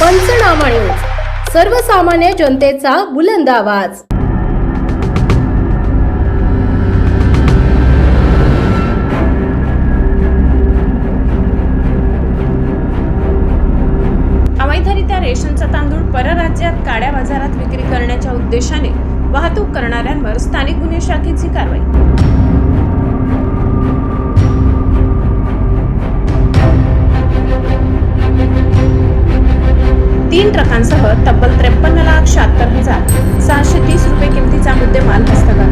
पंचनामा न्यूज. सर्वसामान्य जनतेचा बुलंद आवाज. अवैधरित्या रेशनचा तांदूळ परराज्यात काड्या बाजारात विक्री करण्याच्या उद्देशाने वाहतूक करणाऱ्यांवर स्थानिक गुन्हे शाखेची कारवाई. तीन ट्रकांसह तब्बल त्रेपन्न लाख शहात्तर हजार सहाशे तीस रुपये किमतीचा मुद्देमाल हस्तगत.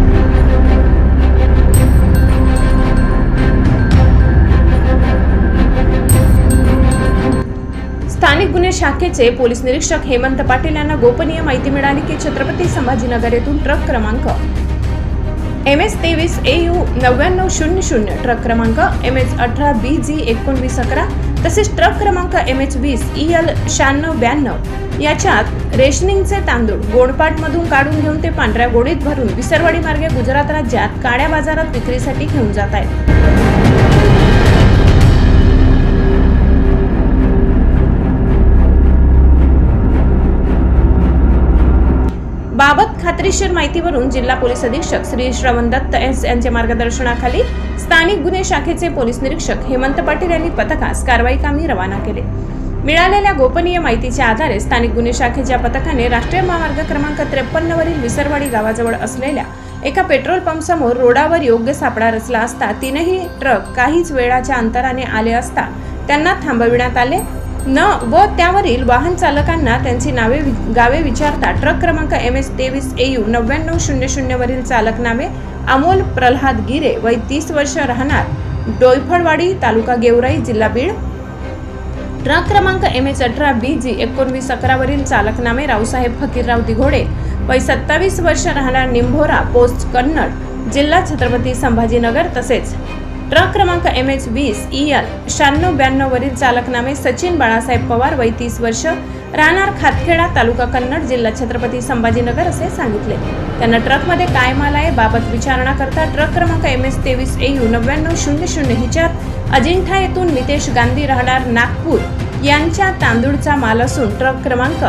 स्थानिक गुन्हे शाखेचे पोलीस निरीक्षक हेमंत पाटील यांना गोपनीय माहिती मिळाली की छत्रपती संभाजीनगर येथून ट्रक क्रमांक एम एस तेवीस ए यू नव्याण्णव शून्य शून्य ट्रक क्रमांक एम एच अठरा बी जी एकोणवीस अकरा तसेच ट्रक क्रमांक एम एच वीस ई एल शहाण्णव ब्याण्णव याच्यात रेशनिंगचे तांदूळ गोडपाटमधून काढून घेऊन ते पांढऱ्या गोडीत भरून विसरवाडी मार्गे गुजरात राज्यात काळ्या बाजारात विक्रीसाठी घेऊन जात आहेत. बाबत खात्रीशीर माहितीवरून जिल्हा पोलीस अधीक्षक श्री श्रवण दत्त एस यांच्या मार्गदर्शनाखाली स्थानिक गुन्हे शाखेचे पोलीस निरीक्षक हेमंत पाटील यांनी पथकास कारवाई कामी रवाना केले. मिळालेल्या गोपनीय माहितीच्या आधारे स्थानिक गुन्हे शाखेच्या पथकाने राष्ट्रीय महामार्ग क्रमांक त्रेपन्न वरील विसरवाडी गावाजवळ असलेल्या एका पेट्रोल पंप समोर रोडावर योग्य सापळा रचला असता तीनही ट्रक काहीच वेळाच्या अंतराने आले असता त्यांना थांबविण्यात आले. न व त्यावरील वाहन चालकांना त्यांची नावे वि- गावे विचारता ट्रक क्रमांक एम एस तेवीस ए यू नव्याण्णव शून्य शून्यवरील चालक नावे अमोल प्रल्हाद गिरे वय तीस वर्ष राहणार. डोयफळवाडी तालुका गेवराई जिल्हा बीड. ट्रक क्रमांक एम एच अठरा बी जी एकोणवीस अकरावरील चालकनामे रावसाहेब फकीरराव दिघोडे. वय सत्तावीस वर्ष राहणार निंभोरा पोस्ट कन्नड जिल्हा छत्रपती संभाजीनगर तसेच ट्रक क्रमांक एम एच वीस ई एल शहाण्णव ब्याण्णव वरील सचिन बाळासाहेब पवार वय तीस वर्ष राहणार खातखेडा तालुका कन्नड जिल्हा छत्रपती संभाजीनगर असे सांगितले. त्यांना ट्रकमध्ये काय माल आहे बाबत विचारणा करता ट्रक क्रमांक एम एस तेवीस ए यू नव्याण्णव शून्य शून्य हिच्यात अजिंठा येथून नितेश गांधी राहणार नागपूर यांच्या तांदूळचा माल असून ट्रक क्रमांक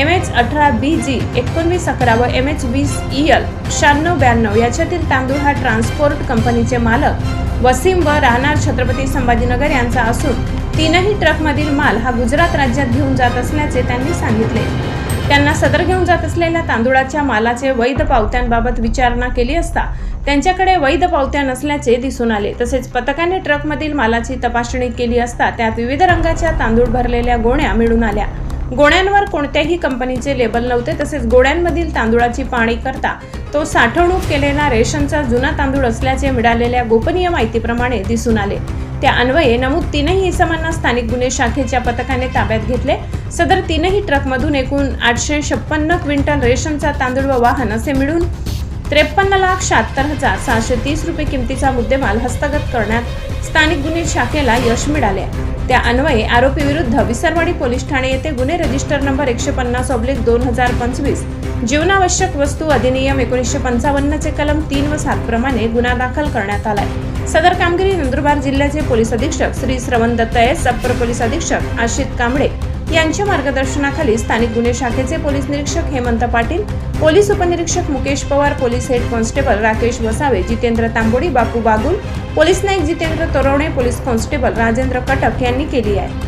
एम एच अठरा बी जी एकोणवीस अकरा व एम एच वीस ई एल शहाण्णव ब्याण्णव याच्यातील तांदूळ हा ट्रान्सपोर्ट कंपनीचे मालक वसीम व राहणार छत्रपती संभाजीनगर यांचा असून तीनही ट्रकमधील माल हा गुजरात राज्यात घेऊन जात असल्याचे त्यांनी सांगितले. त्यांना सदर घेऊन जात असलेल्या तांदूळाच्या मालाचे वैध पावत्यांबाबत विचारणा केली असता त्यांच्याकडे वैध पावत्या नसल्याचे दिसून आले. तसेच पथकाने ट्रकमधील मालाची तपासणी केली असता त्यात विविध रंगाच्या तांदूळ भरलेल्या गोण्या मिळून आल्या. गोण्यांवर कोणत्याही कंपनीचे लेबल नव्हते तसेच गोळ्यांमधील तांदूळाची पाणी करता तो साठवणूक केलेला रेशनचा जुना तांदूळ असल्याचे मिळालेल्या गोपनीय माहितीप्रमाणे दिसून आले. त्या अन्वये नमूद तीनही इसमांना स्थानिक गुन्हे शाखेच्या पथकाने ताब्यात घेतले. सदर तीनही ट्रकमधून एकूण आठशे छप्पन्न क्विंटल रेशनचा तांदूळ व वाहन असे मिळून त्रेपन्न लाख शहात्तर हजार सहाशे तीस रुपये किमतीचा मुद्देमाल हस्तगत करण्यात स्थानिक गुन्हे शाखेला यश मिळाले. त्या अन्वये आरोपीविरुद्ध विसरवाडी पोलीस ठाणे येथे गुन्हे रजिस्टर नंबर एकशे पन्नास ऑब्लिक दोन हजार पंचवीस. जीवनावश्यक वस्तू अधिनियम एकोणीसशे पंचावन्नचे कलम तीन व सात प्रमाणे गुन्हा दाखल करण्यात आलाय. सदर कामगिरी नंदुरबार जिल्ह्याचे पोलीस अधीक्षक श्री श्रवण दत्त एस अप्पर पोलीस अधीक्षक आशित कांबळे यांच्या मार्गदर्शनाखाली स्थानिक गुन्हे शाखेचे पोलीस निरीक्षक हेमंत पाटील पोलीस उपनिरीक्षक Mukesh Pawar police head constable Rakesh Vasave Jitendra Tambodi Bapu Bagul police Naik Jitendra Torvane police constable Rajendra Katak यांनी केली आहे.